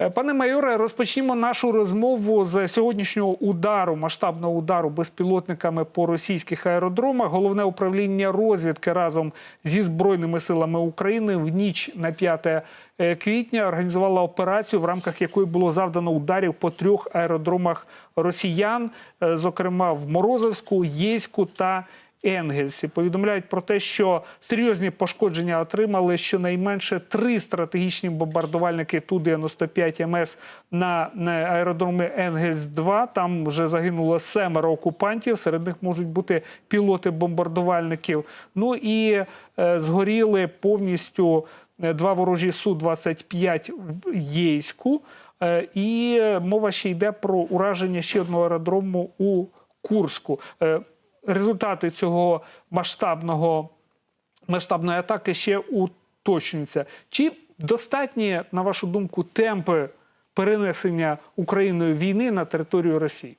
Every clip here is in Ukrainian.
Е, Пане майоре, розпочнімо нашу розмову з сьогоднішнього удару, масштабного удару безпілотниками по російських аеродромах. Головне управління розвідки разом зі збройними силами України в ніч на 5 е, квітня організувала операцію, в рамках якої було завдано ударів по трьох аеродромах росіян, е, зокрема в Морозовську, Єйську та Енгельсі повідомляють про те, що серйозні пошкодження отримали щонайменше три стратегічні бомбардувальники Ту-95 МС на, на аеродромі Енгельс-2. Там вже загинуло семеро окупантів. Серед них можуть бути пілоти бомбардувальників. Ну і е, згоріли повністю е, два ворожі Су-25 в Єйську. Е, і мова ще йде про ураження ще одного аеродрому у Курську. Е, результати цього масштабного масштабної атаки ще уточнюються. Чи достатні, на вашу думку, темпи перенесення Україною війни на територію Росії?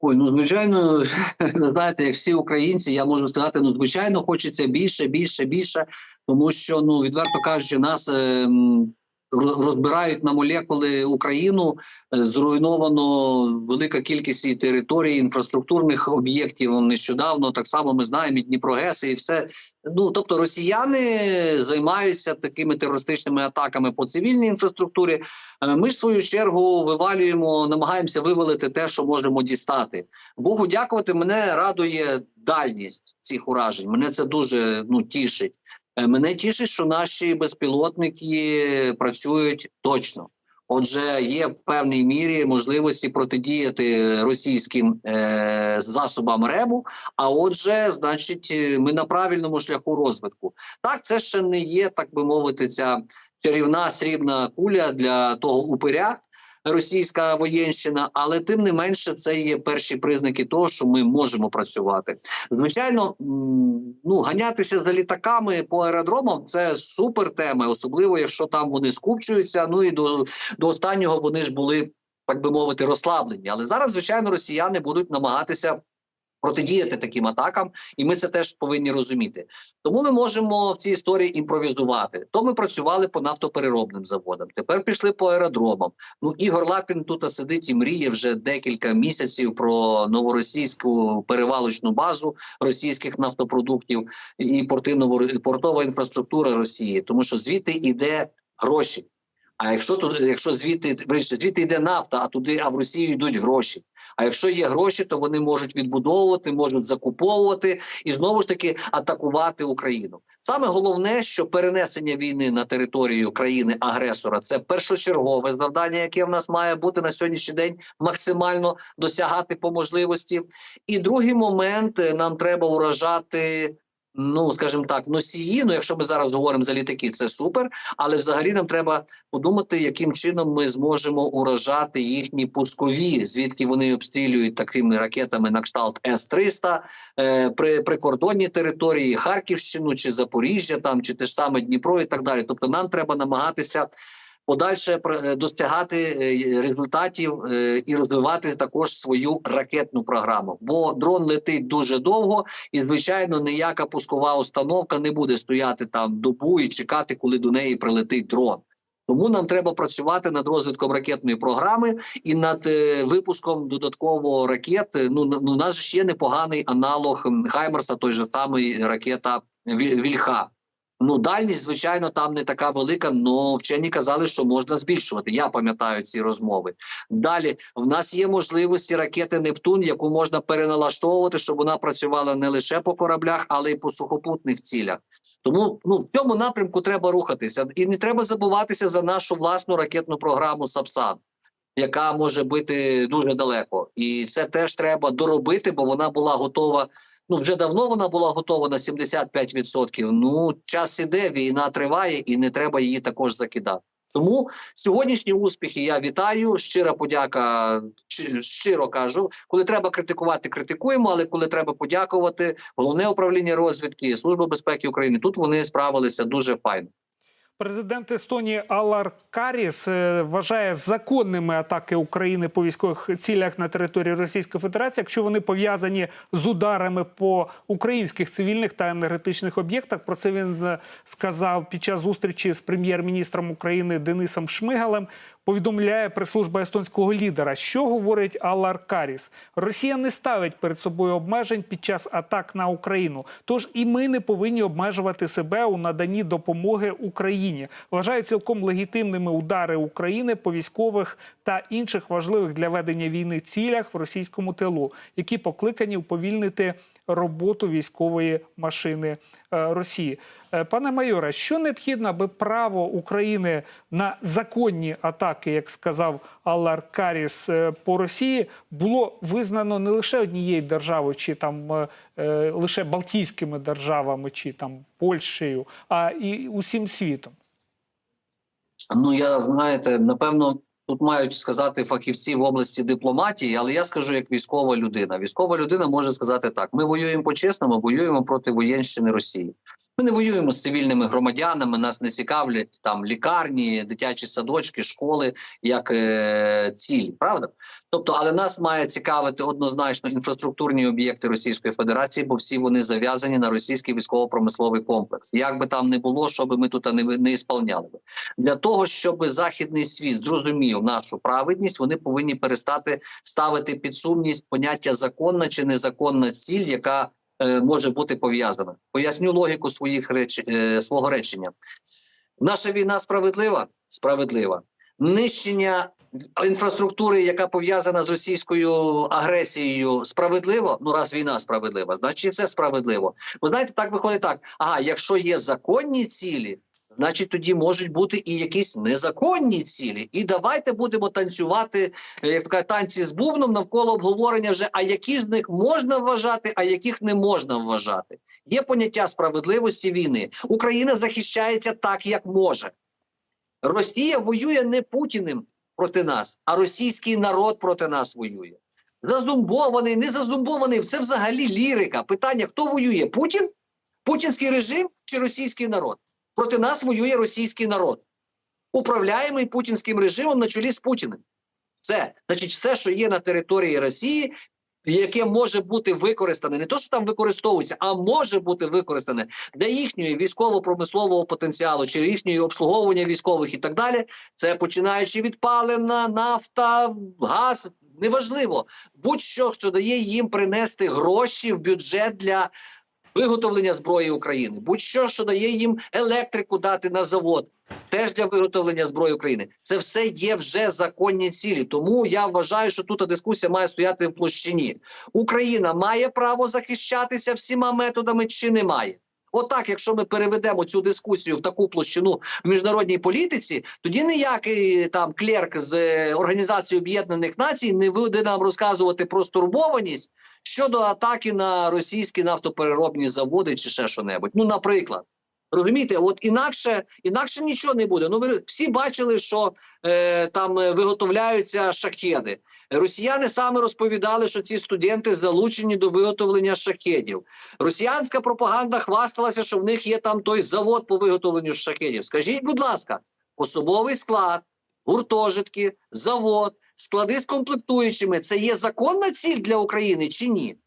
Ой, ну звичайно, знаєте, як всі українці, я можу сказати, ну звичайно, хочеться більше, більше, більше, тому що ну відверто кажучи, нас роз- розбирають на молекули Україну. е, Зруйновано велика кількість і територій, інфраструктурних об'єктів. Нещодавно так само ми знаємо і Дніпрогес, і все. Ну тобто, росіяни займаються такими терористичними атаками по цивільній інфраструктурі. Е, Ми ж в свою чергу вивалюємо, намагаємося вивалити те, що можемо дістати. Богу дякувати, мене радує дальність цих уражень. Мене це дуже ну тішить. Е, Мене тішить, що наші безпілотники працюють точно. Отже, є в певній мірі можливості протидіяти російським е, засобам РЕБу. А отже, значить, е, ми на правильному шляху розвитку. Так, це ще не є, так би мовити, ця чарівна срібна куля для того упиря. Російська воєнщина, але тим не менше, це є перші признаки того, що ми можемо працювати. Звичайно, ну ганятися за літаками по аеродромам це супер тема, особливо якщо там вони скупчуються. Ну і до, до останнього вони ж були, так би мовити, розслаблені. Але зараз, звичайно, росіяни будуть намагатися. Протидіяти таким атакам, і ми це теж повинні розуміти. Тому ми можемо в цій історії імпровізувати. То ми працювали по нафтопереробним заводам. Тепер пішли по аеродромам. Ну Ігор Лапін тут сидить і мріє вже декілька місяців про новоросійську перевалочну базу російських нафтопродуктів і портивно портова інфраструктура Росії, тому що звідти йде гроші. А якщо тут, якщо звідти вирішити, звідти йде нафта, а туди, а в Росію йдуть гроші. А якщо є гроші, то вони можуть відбудовувати, можуть закуповувати і знову ж таки атакувати Україну. Саме головне, що перенесення війни на територію країни агресора це першочергове завдання, яке в нас має бути на сьогоднішній день максимально досягати по можливості. І другий момент е, нам треба уражати. Ну, скажімо так, носії. Ну, якщо ми зараз говоримо за літаки, це супер. Але взагалі нам треба подумати, яким чином ми зможемо уражати їхні пускові, звідки вони обстрілюють такими ракетами на кшталт С-300 е, при прикордонній території Харківщину чи Запоріжжя, там чи те ж саме Дніпро, і так далі. Тобто, нам треба намагатися. Подальше е, досягати е, результатів е, і розвивати також свою ракетну програму, бо дрон летить дуже довго, і звичайно, ніяка пускова установка не буде стояти там добу і чекати, коли до неї прилетить дрон. Тому нам треба працювати над розвитком ракетної програми і над е, випуском додатково ракет. Ну ну, у нас ще непоганий аналог Хаймерса, той же самий ракета Вільха. Ну, дальність, звичайно, там не така велика, але вчені казали, що можна збільшувати. Я пам'ятаю ці розмови. Далі в нас є можливості ракети Нептун, яку можна переналаштовувати, щоб вона працювала не лише по кораблях, але й по сухопутних цілях. Тому ну в цьому напрямку треба рухатися, і не треба забуватися за нашу власну ракетну програму Сапсан. Яка може бути дуже далеко, і це теж треба доробити, бо вона була готова. Ну вже давно вона була готова на 75%. Ну час іде, війна триває, і не треба її також закидати. Тому сьогоднішні успіхи я вітаю. Щира подяка, щи- щиро кажу. Коли треба критикувати, критикуємо. Але коли треба подякувати, головне управління розвідки, служба безпеки України тут вони справилися дуже файно. Президент Естонії Алар Каріс е, вважає законними атаки України по військових цілях на території Російської Федерації, якщо вони пов'язані з ударами по українських цивільних та енергетичних об'єктах. Про це він е, сказав під час зустрічі з прем'єр-міністром України Денисом Шмигалем. Повідомляє прес-служба естонського лідера. Що говорить Алар Каріс? Росія не ставить перед собою обмежень під час атак на Україну. Тож і ми не повинні обмежувати себе у наданні допомоги Україні. Вважаю цілком легітимними удари України по військових та інших важливих для ведення війни цілях в російському тилу, які покликані уповільнити роботу військової машини е, Росії. Е, Пане майоре, що необхідно, аби право України на законні атаки, як сказав Аллар Каріс е, по Росії, було визнано не лише однією державою, чи там лише Балтійськими державами, чи там Польщею, а і усім світом? Ну я знаєте, напевно, тут мають сказати фахівці в області дипломатії, але я скажу як військова людина. Військова людина може сказати так: ми воюємо по-чесному, воюємо проти воєнщини Росії. Ми не воюємо з цивільними громадянами. Нас не цікавлять там лікарні, дитячі садочки, школи як е, ціль, правда? Тобто, але нас має цікавити однозначно інфраструктурні об'єкти Російської Федерації, бо всі вони зав'язані на російський військово-промисловий комплекс. Як би там не було, що би ми тут не, не ісполняли для того, щоб західний світ зрозумів нашу праведність, вони повинні перестати ставити під сумність поняття законна чи незаконна ціль, яка е, може бути пов'язана. Поясню логіку своїх реч... е, свого речення. Наша війна справедлива? Справедлива. Нищення інфраструктури, яка пов'язана з російською агресією, справедливо. Ну, раз війна справедлива, значить це справедливо. Ви знаєте, так виходить так. Ага, якщо є законні цілі, значить тоді можуть бути і якісь незаконні цілі. І давайте будемо танцювати, е, як кажуть, танці з бубном навколо обговорення вже, а які з них можна вважати, а яких не можна вважати. Є поняття справедливості війни. Україна захищається так, як може. Росія воює не Путіним проти нас, а російський народ проти нас воює. Зазумбований, не зазумбований. Це взагалі лірика. Питання: хто воює? Путін? Путінський режим чи російський народ? Проти нас воює російський народ, управляємий путінським режимом на чолі з Путіним. Все, значить, все, що є на території Росії, яке може бути використане, не то, що там використовується, а може бути використане для їхньої військово-промислового потенціалу, чи їхньої обслуговування військових і так далі. Це починаючи від палива, нафта, газ. Неважливо, будь-що, що дає їм принести гроші в бюджет для виготовлення зброї України, будь-що, що дає їм електрику дати на завод, теж для виготовлення зброї України. Це все є вже законні цілі. Тому я вважаю, що тут дискусія має стояти в площині. Україна має право захищатися всіма методами чи не має. Отак, якщо ми переведемо цю дискусію в таку площину в міжнародній політиці, тоді ніякий там клерк з е, Організації Об'єднаних Націй не буде нам розказувати про стурбованість щодо атаки на російські нафтопереробні заводи чи ще що-небудь. Ну, наприклад. Розумієте, от інакше інакше нічого не буде. Ну ви всі бачили, що е, там е, виготовляються шахеди. Росіяни саме розповідали, що ці студенти залучені до виготовлення шахедів. Росіянська пропаганда хвасталася, що в них є там той завод по виготовленню шахедів. Скажіть, будь ласка, особовий склад, гуртожитки, завод, склади з комплектуючими це є законна ціль для України чи ні?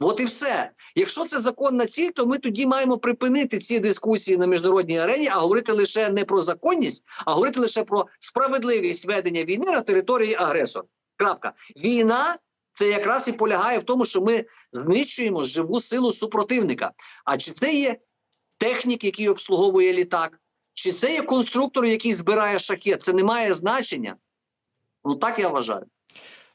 От і все. Якщо це законна ціль, то ми тоді маємо припинити ці дискусії на міжнародній арені, а говорити лише не про законність, а говорити лише про справедливість ведення війни на території агресора. Крапка. Війна це якраз і полягає в тому, що ми знищуємо живу силу супротивника. А чи це є технік, який обслуговує літак, чи це є конструктор, який збирає шахет? Це не має значення. Ну так я вважаю.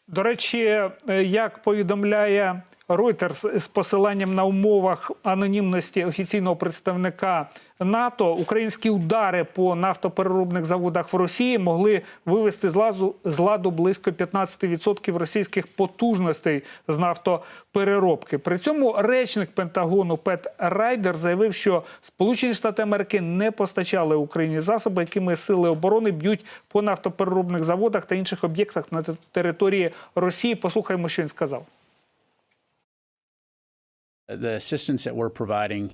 До речі, е, як повідомляє Reuters з посиланням на умовах анонімності офіційного представника НАТО, українські удари по нафтопереробних заводах в Росії могли вивести з ладу, з ладу близько 15% російських потужностей з нафтопереробки. При цьому речник Пентагону Пет Райдер заявив, що Сполучені Штати Америки не постачали Україні засоби, якими сили оборони б'ють по нафтопереробних заводах та інших об'єктах на території Росії. Послухаємо, що він сказав.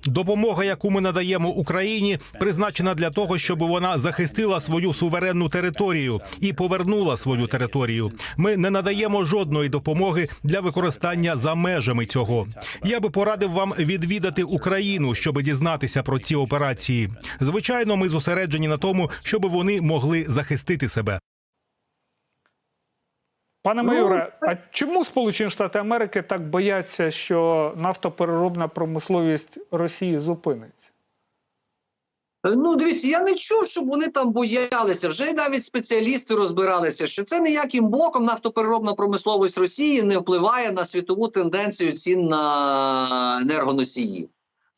Допомога, яку ми надаємо Україні, призначена для того, щоб вона захистила свою суверенну територію і повернула свою територію. Ми не надаємо жодної допомоги для використання за межами цього. Я би порадив вам відвідати Україну, щоб дізнатися про ці операції. Звичайно, ми зосереджені на тому, щоб вони могли захистити себе. Пане Ну, майоре, а чому Сполучені Штати Америки так бояться, що нафтопереробна промисловість Росії зупиниться? Ну, дивіться, я не чув, щоб вони там боялися. Вже навіть спеціалісти розбиралися, що це ніяким боком нафтопереробна промисловість Росії не впливає на світову тенденцію цін на енергоносії.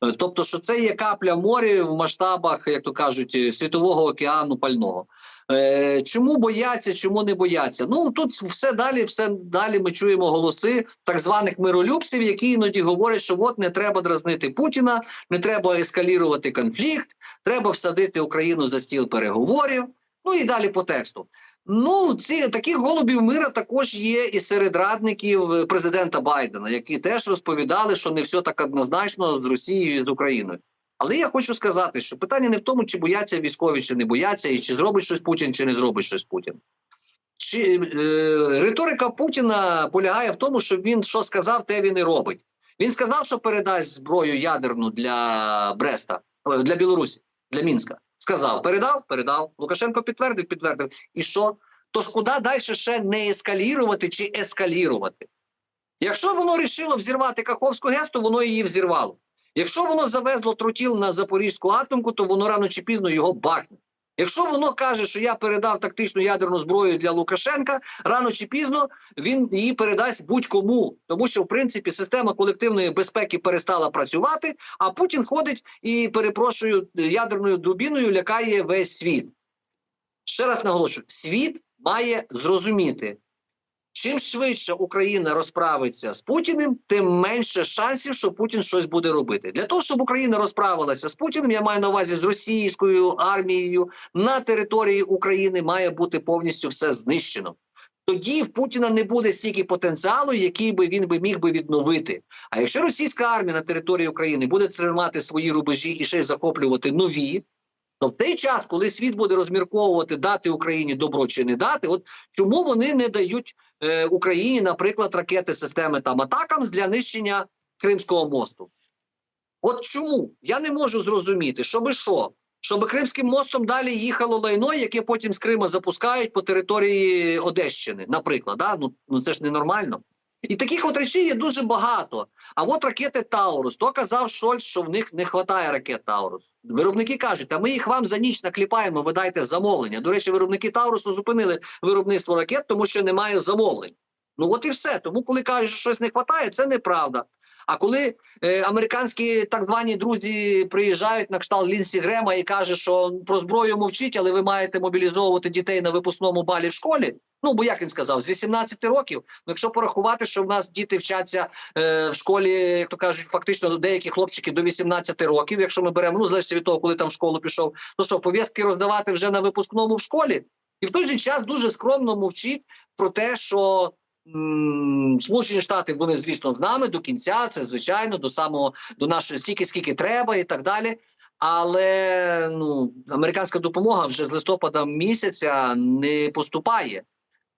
Е, Тобто, що це є капля морі в масштабах, як то кажуть, е, світового океану пального. Е, чому бояться, чому не бояться? Ну тут все далі, все далі ми чуємо голоси так званих миролюбців, які іноді говорять, що от не треба дразнити Путіна, не треба ескалірувати конфлікт, треба всадити Україну за стіл переговорів. Ну і далі по тексту. Ну, ці таких голубів мира також є і серед радників е, президента Байдена, які теж розповідали, що не все так однозначно з Росією і з Україною. Але я хочу сказати, що питання не в тому, чи бояться військові, чи не бояться, і чи зробить щось Путін, чи не зробить щось Путін. Чи е, риторика Путіна полягає в тому, що він що сказав, те він і робить. Він сказав, що передасть зброю ядерну для Бреста, для Білорусі, для Мінська. Сказав, передав, передав. Лукашенко підтвердив, підтвердив. І що? Тож куди далі ще не ескалірувати чи ескалірувати? Якщо воно рішило взірвати Каховську ГЕС, то воно її взірвало. Якщо воно завезло тротіл на Запорізьку атомку, то воно рано чи пізно його бахне. Якщо воно каже, що я передав тактичну ядерну зброю для Лукашенка, рано чи пізно він її передасть будь-кому, тому що в принципі система колективної безпеки перестала працювати, а Путін ходить і перепрошую ядерною дубіною лякає весь світ. Ще раз наголошую: світ має зрозуміти, чим швидше Україна розправиться з Путіним, тим менше шансів, що Путін щось буде робити. Для того, щоб Україна розправилася з Путіним, я маю на увазі з російською армією на території України має бути повністю все знищено. Тоді в Путіна не буде стільки потенціалу, який би він би міг би відновити. А якщо російська армія на території України буде тримати свої рубежі і ще й захоплювати нові, то в цей час, коли світ буде розмірковувати дати Україні добро чи не дати, от чому вони не дають е, Україні, наприклад, ракети системи там атакам для нищення Кримського мосту? От чому я не можу зрозуміти, щоби що? Щоб Кримським мостом далі їхало лайно, яке потім з Крима запускають по території Одещини, наприклад. Да? Ну, ну це ж ненормально. І таких от речей є дуже багато. А от ракети Таурус, то казав Шольц, що в них не вистачає ракет Таурус. Виробники кажуть, а ми їх вам за ніч накліпаємо, ви дайте замовлення. До речі, виробники Таурусу зупинили виробництво ракет, тому що немає замовлень. Ну от і все. Тому, коли кажуть, що щось не вистачає, це неправда. А коли е, американські так звані друзі приїжджають на кшталт Лінсі Грема і каже, що про зброю мовчить, але ви маєте мобілізовувати дітей на випускному балі в школі. Ну бо як він сказав, з 18 років. Ну, якщо порахувати, що в нас діти вчаться е, в школі, як то кажуть, фактично деякі хлопчики до 18 років. Якщо ми беремо, ну залежить від того, коли там в школу пішов, то що повістки роздавати вже на випускному в школі, і в той же час дуже скромно мовчить про те, що. Сполучені Штати вони, звісно, з нами до кінця. Це звичайно до самого до нашої стільки, скільки треба, і так далі. Але ну американська допомога вже з листопада місяця не поступає.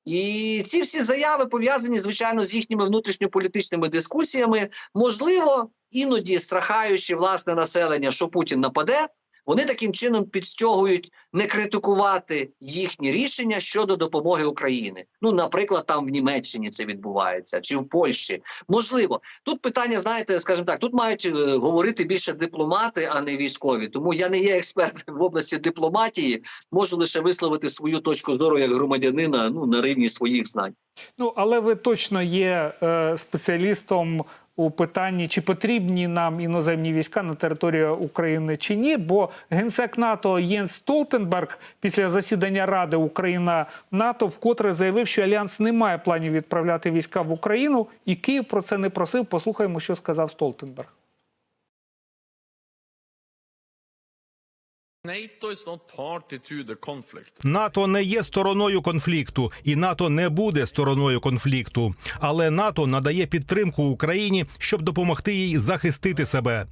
І ці всі заяви пов'язані, звичайно, з їхніми внутрішньополітичними дискусіями, можливо, іноді страхаючи власне населення, що Путін нападе, вони таким чином підстягують не критикувати їхні рішення щодо допомоги Україні. Ну, наприклад, там в Німеччині це відбувається чи в Польщі. Можливо, тут питання, знаєте, скажімо так, тут мають е, говорити більше дипломати, а не військові. Тому я не є експертом в області дипломатії, можу лише висловити свою точку зору як громадянина ну на рівні своїх знань. Ну але ви точно є е, спеціалістом у питанні, чи потрібні нам іноземні війська на території України чи ні. Бо генсек НАТО Єнс Столтенберг після засідання Ради Україна НАТО вкотре заявив, що альянс не має планів відправляти війська в Україну, і Київ про це не просив. Послухаємо, що сказав Столтенберг. НАТО не є стороною конфлікту, і НАТО не буде стороною конфлікту. Але НАТО надає підтримку Україні, щоб допомогти їй захистити себе.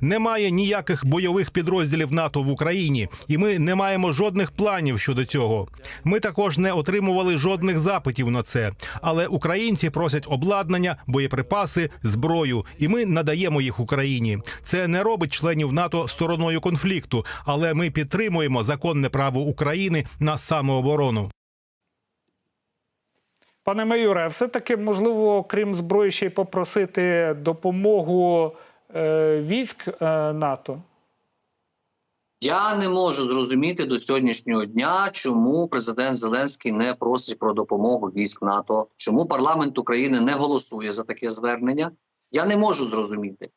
Немає ніяких бойових підрозділів НАТО в Україні, і ми не маємо жодних планів щодо цього. Ми також не отримували жодних запитів на це. Але українці просять обладнання, боєприпаси, зброю, і ми надаємо їх Україні. Це не робить членів НАТО стороною конфлікту, але ми підтримуємо законне право України на самооборону. Пане майоре, все-таки можливо, крім зброї, ще й попросити допомогу військ е, НАТО. Я не можу зрозуміти до сьогоднішнього дня, чому президент Зеленський не просить про допомогу військ НАТО, чому парламент України не голосує за таке звернення. Я не можу зрозуміти.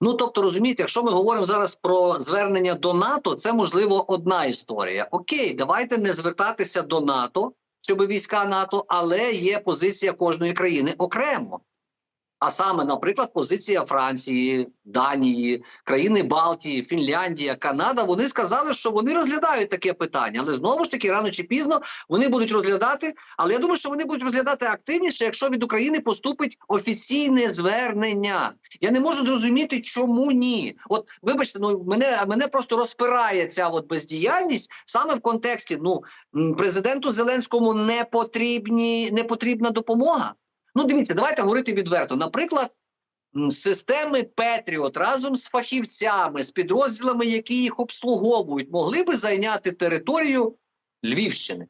Ну тобто, розумієте, якщо ми говоримо зараз про звернення до НАТО, це можливо одна історія. Окей, давайте не звертатися до НАТО, щоб війська НАТО, але є позиція кожної країни окремо. А саме, наприклад, позиція Франції, Данії, країни Балтії, Фінляндія, Канада. Вони сказали, що вони розглядають таке питання, але знову ж таки, рано чи пізно вони будуть розглядати. Але я думаю, що вони будуть розглядати активніше, якщо від України поступить офіційне звернення. Я не можу зрозуміти, чому ні. От, вибачте, ну мене мене просто розпирає ця от бездіяльність саме в контексті. Ну президенту Зеленському не потрібні не потрібна допомога. Ну, дивіться, давайте говорити відверто. Наприклад, системи Петріот разом з фахівцями, з підрозділами, які їх обслуговують, могли би зайняти територію Львівщини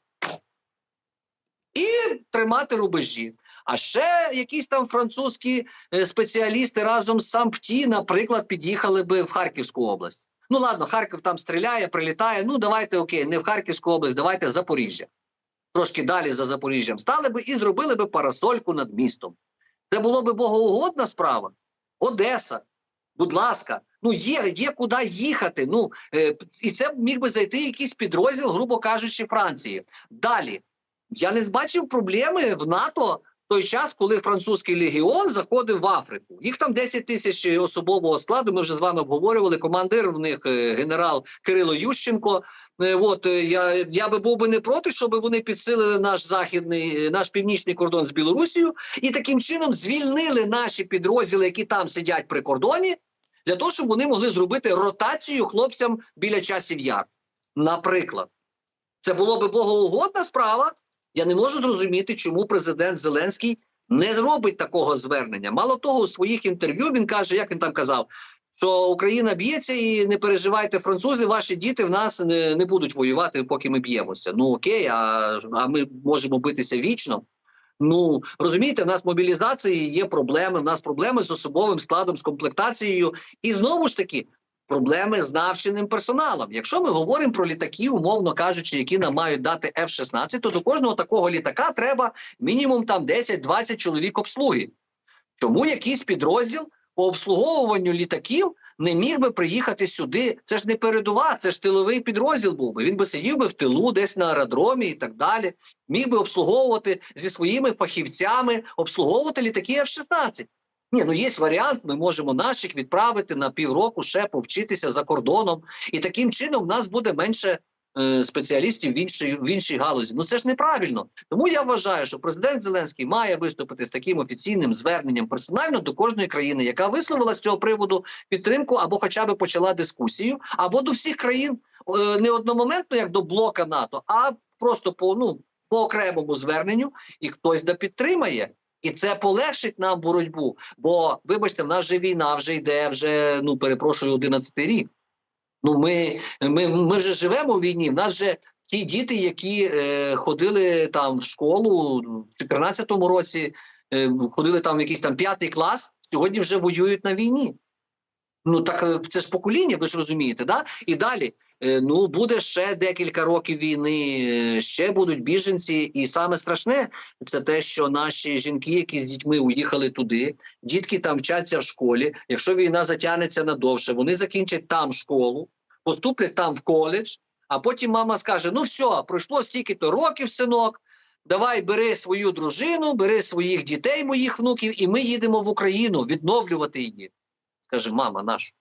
і тримати рубежі. А ще якісь там французькі е, спеціалісти разом з Сампті, наприклад, під'їхали би в Харківську область. Ну ладно, Харків там стріляє, прилітає. Ну давайте окей, не в Харківську область, давайте Запоріжжя трошки далі за Запоріжжям, стали би і зробили би парасольку над містом. Це було би богоугодна справа. Одеса, будь ласка, ну є, є куди їхати. Ну е, і це міг би зайти якийсь підрозділ, грубо кажучи, Франції. Далі я не бачив проблеми в НАТО. Той час, коли французький легіон заходив в Африку, їх там 10 тисяч особового складу. Ми вже з вами обговорювали. Командир в них е, генерал Кирило Ющенко. Е, От е, я, я би був би не проти, щоб вони підсилили наш західний, наш північний кордон з Білорусією і таким чином звільнили наші підрозділи, які там сидять при кордоні, для того, щоб вони могли зробити ротацію хлопцям біля часів яр. Наприклад, це було би богоугодна справа. Я не можу зрозуміти, чому президент Зеленський не зробить такого звернення. Мало того, у своїх інтерв'ю він каже, як він там казав, що Україна б'ється і не переживайте, французи, ваші діти в нас не, не будуть воювати, поки ми б'ємося. Ну окей, а, а ми можемо битися вічно. Ну розумієте, в нас мобілізації є проблеми. В нас проблеми з особовим складом, з комплектацією, і знову ж таки. Проблеми з навченим персоналом. Якщо ми говоримо про літаки, умовно кажучи, які нам мають дати F-16, то до кожного такого літака треба мінімум там 10-20 чоловік обслуги. Чому якийсь підрозділ по обслуговуванню літаків не міг би приїхати сюди? Це ж не передова, це ж тиловий підрозділ був би. Він би сидів би в тилу, десь на аеродромі і так далі. Міг би обслуговувати зі своїми фахівцями, обслуговувати літаки F-16. Ні, ну є варіант. Ми можемо наших відправити на півроку ще повчитися за кордоном, і таким чином в нас буде менше е, спеціалістів в іншій в іншій галузі. Ну це ж неправильно. Тому я вважаю, що президент Зеленський має виступити з таким офіційним зверненням персонально до кожної країни, яка висловила з цього приводу підтримку, або хоча б почала дискусію, або до всіх країн е, не одномоментно, як до блока НАТО, а просто по ну по окремому зверненню, і хтось да підтримає. І це полегшить нам боротьбу. Бо, вибачте, в нас вже війна вже йде, вже ну перепрошую, 11 рік. Ну, ми, ми, ми вже живемо в війні. В нас вже ті діти, які е, ходили там в школу в 14-му році, е, ходили там в якийсь там п'ятий клас, сьогодні вже воюють на війні. Ну так е, це ж покоління, ви ж розумієте, да? І далі е, ну буде ще декілька років війни, е, ще будуть біженці, і саме страшне це те, що наші жінки, які з дітьми уїхали туди, дітки там вчаться в школі. Якщо війна затягнеться надовше, вони закінчать там школу, поступлять там в коледж, а потім мама скаже: Ну все, пройшло стільки-то років, синок. Давай бери свою дружину, бери своїх дітей, моїх внуків, і ми їдемо в Україну відновлювати її. Скаже, мама, нашу,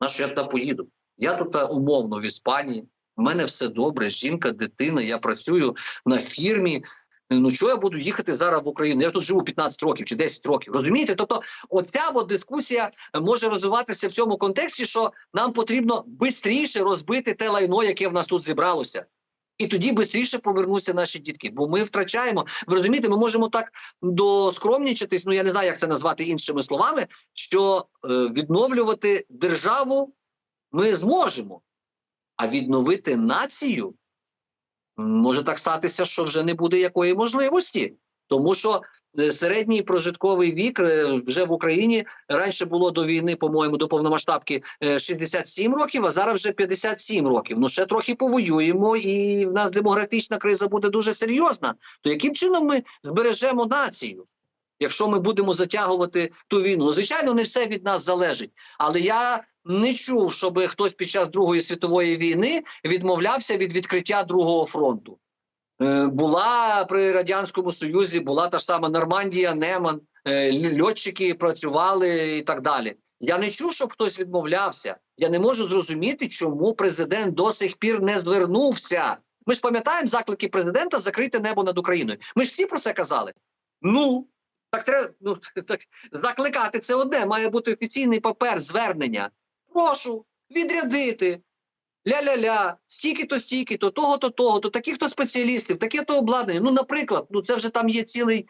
нашу я туди поїду. Я тут умовно в Іспанії, У мене все добре, жінка, дитина, я працюю на фірмі. Ну чого я буду їхати зараз в Україну? Я ж тут живу 15 років чи 10 років. Розумієте? Тобто, оця от дискусія може розвиватися в цьому контексті, що нам потрібно швидше розбити те лайно, яке в нас тут зібралося. І тоді швидше повернуться наші дітки. Бо ми втрачаємо. Ви розумієте, ми можемо так доскромнічатись, ну я не знаю, як це назвати іншими словами, що е, відновлювати державу ми зможемо, а відновити націю може так статися, що вже не буде якої можливості. Тому що е, середній прожитковий вік е, вже в Україні раніше було до війни, по-моєму, до повномасштабки е, 67 років, а зараз вже 57 років. Ну ще трохи повоюємо, і в нас демографічна криза буде дуже серйозна. То яким чином ми збережемо націю? Якщо ми будемо затягувати ту війну, ну, звичайно, не все від нас залежить. Але я не чув, щоб хтось під час Другої світової війни відмовлявся від відкриття другого фронту. Е, була при радянському союзі, була та ж сама Нормандія, Неман, е, льотчики працювали і так далі. Я не чув, щоб хтось відмовлявся. Я не можу зрозуміти, чому президент до сих пір не звернувся. Ми ж пам'ятаємо заклики президента закрити небо над Україною. Ми ж всі про це казали. Ну так треба ну так закликати це одне. Має бути офіційний папер звернення. Прошу відрядити. Ля-ля-ля, стільки-то, стільки-то, того-то, того-то, таких-то спеціалістів, таке-то обладнання. Ну, наприклад, ну це вже там є цілий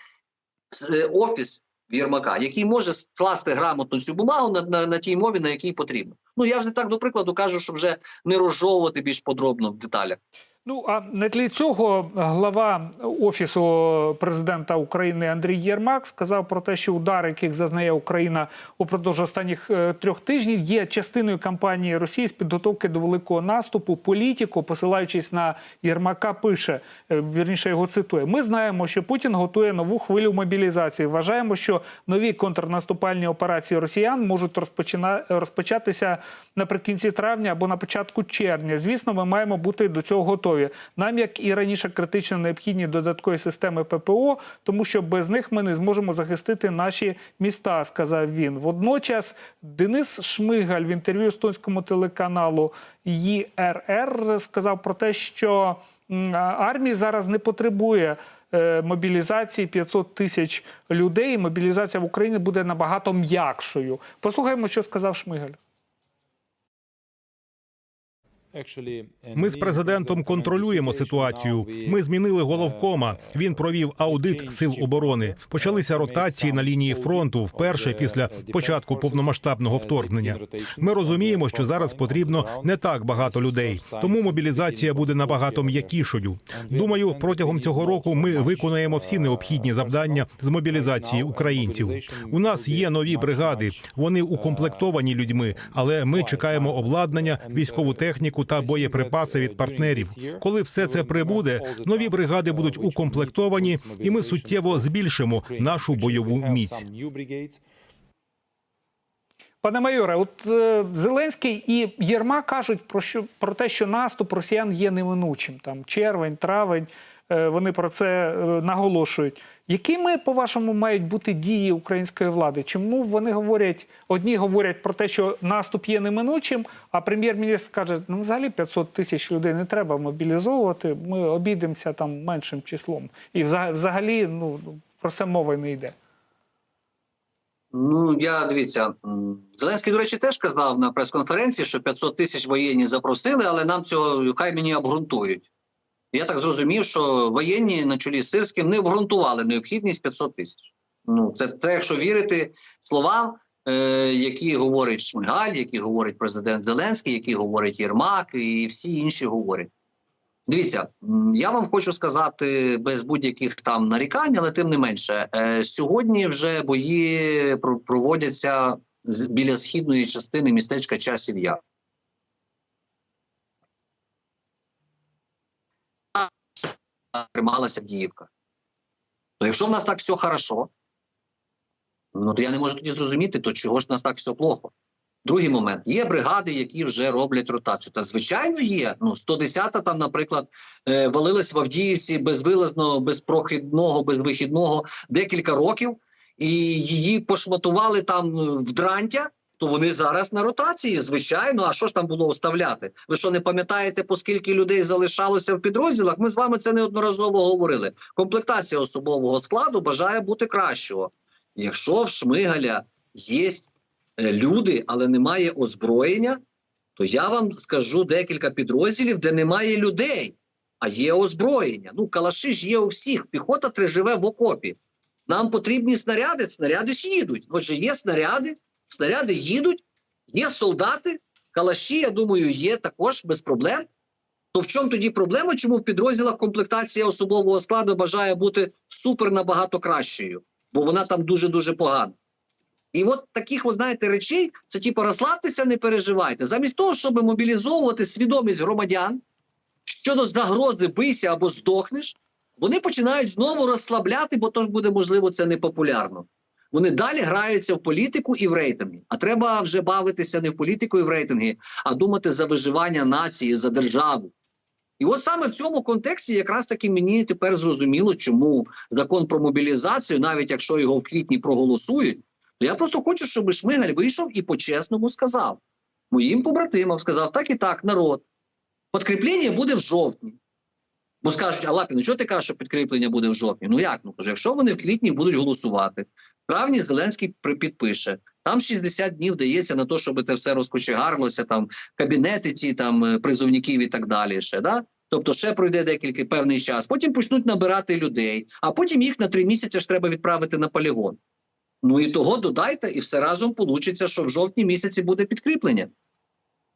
е, офіс Єрмака, який може скласти грамотно цю бумагу на, на, на тій мові, на якій потрібно. Ну я вже так до прикладу кажу, щоб вже не розжовувати більш подробно в деталях. Ну а на тлі цього глава офісу президента України Андрій Єрмак сказав про те, що удари, яких зазнає Україна упродовж останніх е, трьох тижнів, є частиною кампанії Росії з підготовки до великого наступу. Політіко, посилаючись на Єрмака, пише е, вірніше його цитує. Ми знаємо, що Путін готує нову хвилю мобілізації. Вважаємо, що нові контрнаступальні операції росіян можуть розпочина... розпочатися наприкінці травня або на початку червня. Звісно, ми маємо бути до цього готові. Нам, як і раніше, критично необхідні додаткові системи ППО, тому що без них ми не зможемо захистити наші міста, сказав він. Водночас Денис Шмигаль в інтерв'ю естонському телеканалу ЄРР сказав про те, що м, а, армія зараз не потребує. е, Мобілізації 500 тисяч людей. Мобілізація в Україні буде набагато м'якшою. Послухаємо, що сказав Шмигаль. Ми з президентом контролюємо ситуацію. Ми змінили головкома. Він провів аудит сил оборони. Почалися ротації на лінії фронту вперше після початку повномасштабного вторгнення. Ми розуміємо, що зараз потрібно не так багато людей, тому мобілізація буде набагато м'якішою. Думаю, протягом цього року ми виконаємо всі необхідні завдання з мобілізації українців. У нас є нові бригади. Вони укомплектовані людьми, але ми чекаємо обладнання, військову техніку та боєприпаси від партнерів. Коли все це прибуде, нові бригади будуть укомплектовані, і ми суттєво збільшимо нашу бойову міць. Пане майоре, от е, Зеленський і Єрмак кажуть про що про те, що наступ росіян є неминучим. Там червень, травень. е, вони про це е, наголошують. Якими, по-вашому, мають бути дії української влади? Чому вони говорять, одні говорять про те, що наступ є неминучим, а прем'єр-міністр каже, ну взагалі 500 тисяч людей не треба мобілізовувати, ми обійдемося там меншим числом. І взагалі ну, про це мова не йде. Ну я дивіться, Зеленський, до речі, теж казав на прес-конференції, що 500 тисяч воєнні запросили, але нам цього хай мені обґрунтують. Я так зрозумів, що воєнні на чолі з Сирським не обґрунтували необхідність 500 тисяч. Ну це, це якщо вірити словам, е, які говорить Шмигаль, які говорить президент Зеленський, які говорить Єрмак, і всі інші говорять. Дивіться, я вам хочу сказати без будь-яких там нарікань, але тим не менше, е, сьогодні вже бої проводяться біля східної частини містечка Часів Трималася Авдіївка. То якщо в нас так все хорошо, ну то я не можу тоді зрозуміти, то чого ж в нас так все плохо. Другий момент є бригади, які вже роблять ротацію. Та звичайно є. Ну 110-та там, наприклад, е, валилась в Авдіївці безвилазно, безпрохідного, безвихідного декілька років, і її пошматували там в дрантя. То вони зараз на ротації, звичайно. А що ж там було оставляти? Ви що не пам'ятаєте, по скільки людей залишалося в підрозділах? Ми з вами це неодноразово говорили. Комплектація особового складу бажає бути кращого. Якщо в Шмигаля є е, люди, але немає озброєння, то я вам скажу декілька підрозділів, де немає людей, а є озброєння. Ну, калаші ж є у всіх. Піхота три живе в окопі. Нам потрібні снаряди, снаряди ж їдуть. Отже, є снаряди, снаряди їдуть, є солдати, калаші, я думаю, є також без проблем. То в чому тоді проблема? Чому в підрозділах комплектація особового складу бажає бути супер набагато кращою, бо вона там дуже дуже погана. І от таких, ви знаєте, речей це типу розслабтеся, не переживайте. Замість того, щоб мобілізовувати свідомість громадян щодо загрози бийся або здохнеш, вони починають знову розслабляти, бо то ж буде можливо це непопулярно. Вони далі граються в політику і в рейтинги. А треба вже бавитися не в політику і в рейтинги, а думати за виживання нації, за державу. І от саме в цьому контексті якраз таки мені тепер зрозуміло, чому закон про мобілізацію, навіть якщо його в квітні проголосують, то я просто хочу, щоб Шмигаль вийшов і по-чесному сказав моїм побратимам, сказав так і так, народ. Підкріплення буде в жовтні. Бо скажуть, а Лапі, ну чого ти кажеш, що підкріплення буде в жовтні? Ну як? Ну каже, якщо вони в квітні будуть голосувати, в травні Зеленський підпише. Там 60 днів дається на те, щоб це все розкочегарилося, там кабінети ті там е, призовників і так далі. Ще да. Тобто ще пройде декілька певний час. Потім почнуть набирати людей, а потім їх на три місяці ж треба відправити на полігон. Ну і того додайте, і все разом получиться, що в жовтні місяці буде підкріплення.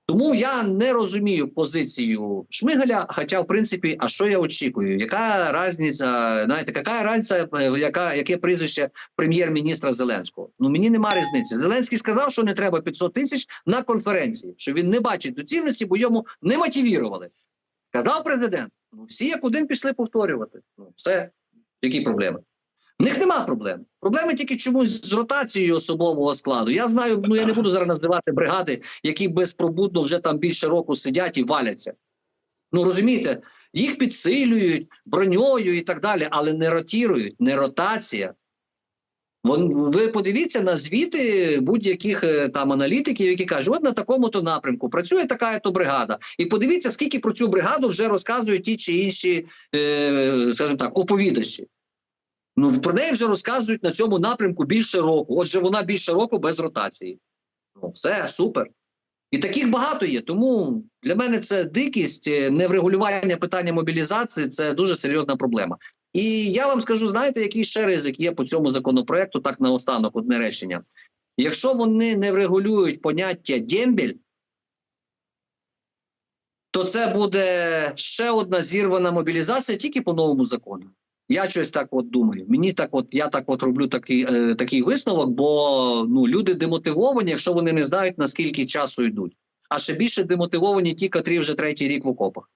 Тому я не розумію позицію Шмигаля. Хоча, в принципі, а що я очікую? Яка різниця, знаєте, яка різниця, е, яка, яке прізвище прем'єр-міністра Зеленського? Ну мені нема різниці. Зеленський сказав, що не треба 500 тисяч на конференції, що він не бачить доцільності, бо йому не мотивірували. Сказав президент. Ну всі як один пішли повторювати. Ну все, які проблеми? В них нема проблем. Проблеми тільки чомусь з ротацією особового складу. Я знаю, ну я не буду зараз називати бригади, які безпробудно вже там більше року сидять і валяться. Ну розумієте, їх підсилюють броньою і так далі, але не ротірують, не ротація. Вон, ви подивіться на звіти будь-яких е, там аналітиків, які кажуть, от на такому-то напрямку працює така то бригада. І подивіться, скільки про цю бригаду вже розказують ті чи інші, е, скажімо так, оповідачі. Ну про неї вже розказують на цьому напрямку більше року. Отже, вона більше року без ротації. Ну, все супер. І таких багато є. Тому для мене це дикість, е, неврегулювання питання мобілізації це дуже серйозна проблема. І я вам скажу, знаєте, який ще ризик є по цьому законопроекту, так наостанок, одне речення. Якщо вони не врегулюють поняття дембель, то це буде ще одна зірвана мобілізація тільки по новому закону. Я щось так от думаю. Мені так, от я так от роблю такий, е, такий висновок, бо ну люди демотивовані, якщо вони не знають наскільки часу йдуть. А ще більше демотивовані ті, котрі вже третій рік в окопах.